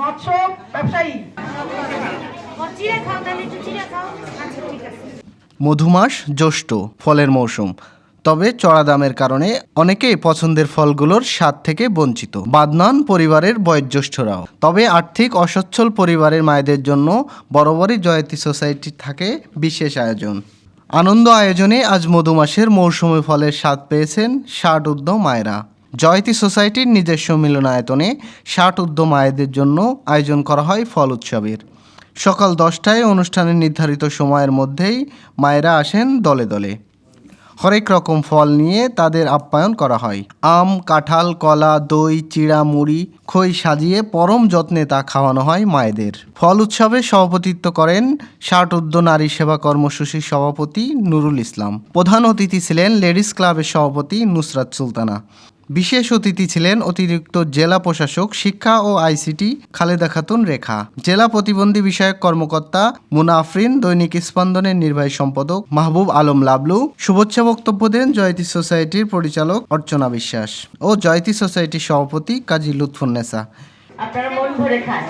মৎস্য ব্যবসায়ী। মধুমাস জ্যৈষ্ঠ, ফলের মৌসুম। তবে চড়া দামের কারণে অনেকেই পছন্দের ফলগুলোর স্বাদ থেকে বঞ্চিত। বাদনান পরিবারের বয়োজ্যেষ্ঠরাও। তবে আর্থিক অসচ্ছল পরিবারের মায়েদের জন্য বরাবরই জয়তী সোসাইটি থাকে বিশেষ আয়োজন। আনন্দ আয়োজনে আজ মধুমাসের মৌসুমি ফলের স্বাদ পেয়েছেন ষাট উদ্যম মায়েরা। জয়তী সোসাইটির নিজস্ব মিলনায়তনে ষাট উদ্যম মায়েদের জন্য আয়োজন করা হয় ফল উৎসবের। সকাল দশটায় অনুষ্ঠানের নির্ধারিত সময়ের মধ্যেই মায়েরা আসেন দলে দলে। হরেক রকম ফল নিয়ে তাদের আপ্যায়ন করা হয়। আম, কাঁঠাল, কলা, দই, চিড়া, মুড়ি, খই সাজিয়ে পরম যত্নে তা খাওয়ানো হয় মায়েদের। ফল উৎসবে সভাপতিত্ব করেন ষাট উদ্য নারী সেবা কর্মসূচির সভাপতি নুরুল ইসলাম। প্রধান অতিথি ছিলেন লেডিস ক্লাবের সভাপতি নুসরাত সুলতানা। বিশেষ অতিথি ছিলেন অতিরিক্ত জেলা প্রশাসক শিক্ষা ও আইসিটি খালেদা খাতুন রেখা জেলা প্রতিবন্ধী বিষয়ক কর্মকর্তা মুনাফরিন দৈনিক স্পন্দনের নির্বাহী সম্পাদক মাহবুব আলম লাবলু শুভেচ্ছা বক্তব্য দেন জয়তি সোসাইটির পরিচালক অর্চনা বিশ্বাস ও জয়তি সোসাইটির সভাপতি কাজী লুৎফুন্নেসা আপনারা মন ভরে খান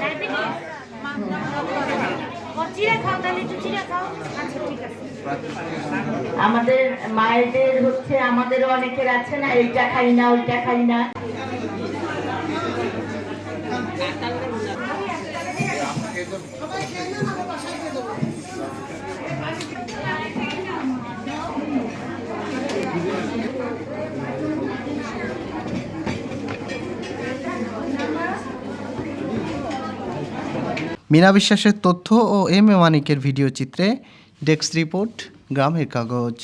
চিড়া খাও তাহলে একটু চিড়া খাও আচ্ছা ঠিক আছে আমাদের মায়েদের হচ্ছে আমাদের অনেকের আছে না, এইটা খাই না, ওইটা খাই না। মীনা বিশ্বাসের তথ্য ও এম এ মানিকের ভিডিও চিত্রে ডেস্ক রিপোর্ট। গ্রামের কাগজ।